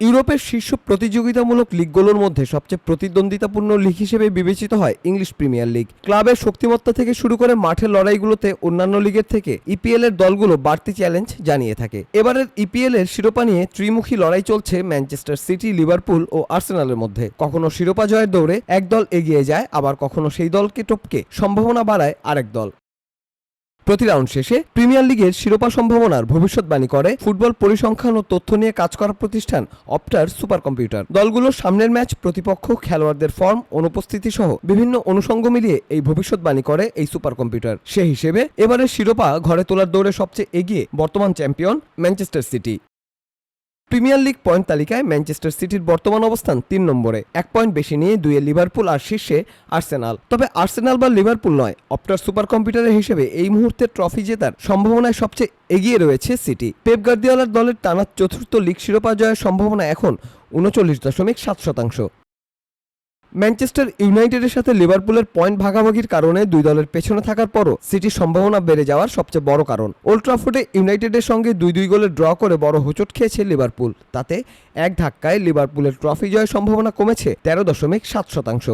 ইউরোপের শীর্ষ প্রতিযোগিতামূলক লিগগুলোর মধ্যে সবচেয়ে প্রতিদ্বন্দ্বিতাপূর্ণ লিগ হিসেবে বিবেচিত হয় ইংলিশ প্রিমিয়ার লিগ। ক্লাবের শক্তিমত্তা থেকে শুরু করে মাঠের লড়াইগুলোতে অন্যান্য লিগের থেকে ইপিএল এর দলগুলো বাড়তি চ্যালেঞ্জ জানিয়ে থাকে। এবারের ইপিএল এর শিরোপা নিয়ে ত্রিমুখী লড়াই চলছে ম্যানচেস্টার সিটি, লিভারপুল ও আর্সেনালের মধ্যে। কখনো শিরোপা জয়ের দৌড়ে এক দল এগিয়ে যায়, আবার কখনো সেই দলকে টপকে। সম্ভাবনা বাড়ায় আরেক দল। প্রতি রাউন্ড শেষে প্রিমিয়ার লিগের শিরোপা সম্ভাবনার ভবিষ্যৎবাণী করে ফুটবল পরিসংখ্যান ও তথ্য নিয়ে কাজ করা প্রতিষ্ঠান অপটার সুপার কম্পিউটার দলগুলোর সামনের ম্যাচ প্রতিপক্ষ খেলোয়াড়দের ফর্ম অনুপস্থিতি সহ বিভিন্ন অনুষঙ্গ মিলিয়ে এই ভবিষ্যৎবাণী করে এই সুপার কম্পিউটার সে হিসেবে এবারের শিরোপা ঘরে তোলার দৌড়ে সবচেয়ে এগিয়ে বর্তমান champion Manchester City. Premier League point তালিকায় ম্যানচেস্টার সিটির বর্তমান অবস্থান তিন নম্বরে। এক পয়েন্ট বেশি নিয়ে দুইয়ে লিভারপুল আর শীর্ষে আর্সেনাল। তবে আর্সেনাল বা লিভারপুল নয়, অপটার সুপার কম্পিউটারের হিসেবে এই মুহূর্তে ট্রফি জেতার সম্ভাবনায় সবচেয়ে এগিয়ে রয়েছে সিটি। পেপ গার্দিওলার দলের টানা চতুর্থ লিগ শিরোপা জয়ের সম্ভাবনা এখন উনচল্লিশ দশমিক সাত শতাংশ। ম্যানচেস্টার ইউনাইটেডের সাথে লিভারপুলের পয়েন্ট ভাগাভাগির কারণে দুই দলের পেছনে থাকার পরও সিটির সম্ভাবনা বেড়ে যাওয়ার সবচেয়ে বড় কারণ। ওল্ড ট্রাফোর্ডে ইউনাইটেডের সঙ্গে দুই দুই গোলে ড্র করে বড় হোঁচট খেয়েছে লিভারপুল। তাতে এক ধাক্কায় লিভারপুলের ট্রফি জয়ের সম্ভাবনা কমেছে তেরো দশমিক সাত শতাংশ।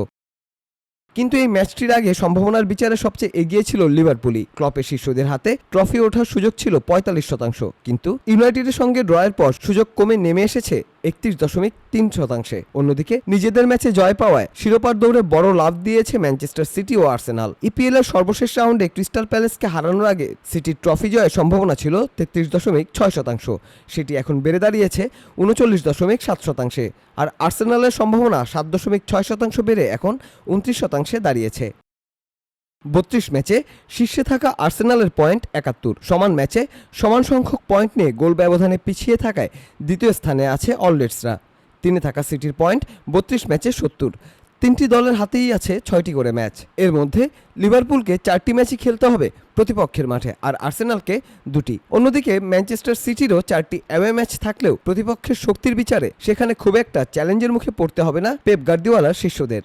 কিন্তু এই ম্যাচটির আগে সম্ভাবনার বিচারে সবচেয়ে এগিয়ে ছিল লিভারপুলই। ক্লপের শিষ্যদের হাতে ট্রফি ওঠার সুযোগ ছিল পঁয়তাল্লিশ শতাংশ। কিন্তু ইউনাইটেডের সঙ্গে ড্রয়ের পর সুযোগ কমে নেমে এসেছে একত্রিশ দশমিক তিন শতাংশে। অন্যদিকে নিজেদের ম্যাচে জয় পাওয়ায় শিরোপার দৌড়ে বড় লাভ দিয়েছে ম্যানচেস্টার সিটি ও আর্সেনাল। ইপিএল এর সর্বশেষ রাউন্ডে ক্রিস্টাল প্যালেসকে হারানোর আগে সিটির ট্রফি জয়ের সম্ভাবনা ছিল তেত্রিশ দশমিক ছয় শতাংশ। সেটি এখন বেড়ে দাঁড়িয়েছে উনচল্লিশ দশমিক সাত শতাংশে। আর আর্সেনালের সম্ভাবনা সাত দশমিক ছয় শতাংশ বেড়ে এখন উনত্রিশ শতাংশে দাঁড়িয়েছে। বত্রিশ ম্যাচে শীর্ষে থাকা আর্সেনালের পয়েন্ট একাত্তর। সমান ম্যাচে সমান সংখ্যক পয়েন্ট নিয়ে গোল ব্যবধানে পিছিয়ে থাকায় দ্বিতীয় স্থানে আছে অলরেডসরা। তিনে থাকা সিটির পয়েন্ট বত্রিশ ম্যাচে সত্তর। তিনটি দলের হাতেই আছে ছয়টি করে ম্যাচ। এর মধ্যে লিভারপুলকে চারটি ম্যাচই খেলতে হবে প্রতিপক্ষের মাঠে আর আর্সেনালকে দুটি। অন্যদিকে ম্যানচেস্টার সিটিরও চারটি অ্যাওয়ে ম্যাচ থাকলেও প্রতিপক্ষের শক্তির বিচারে সেখানে খুব একটা চ্যালেঞ্জের মুখে পড়তে হবে না পেপ গার্দিওয়ালার শিষ্যদের।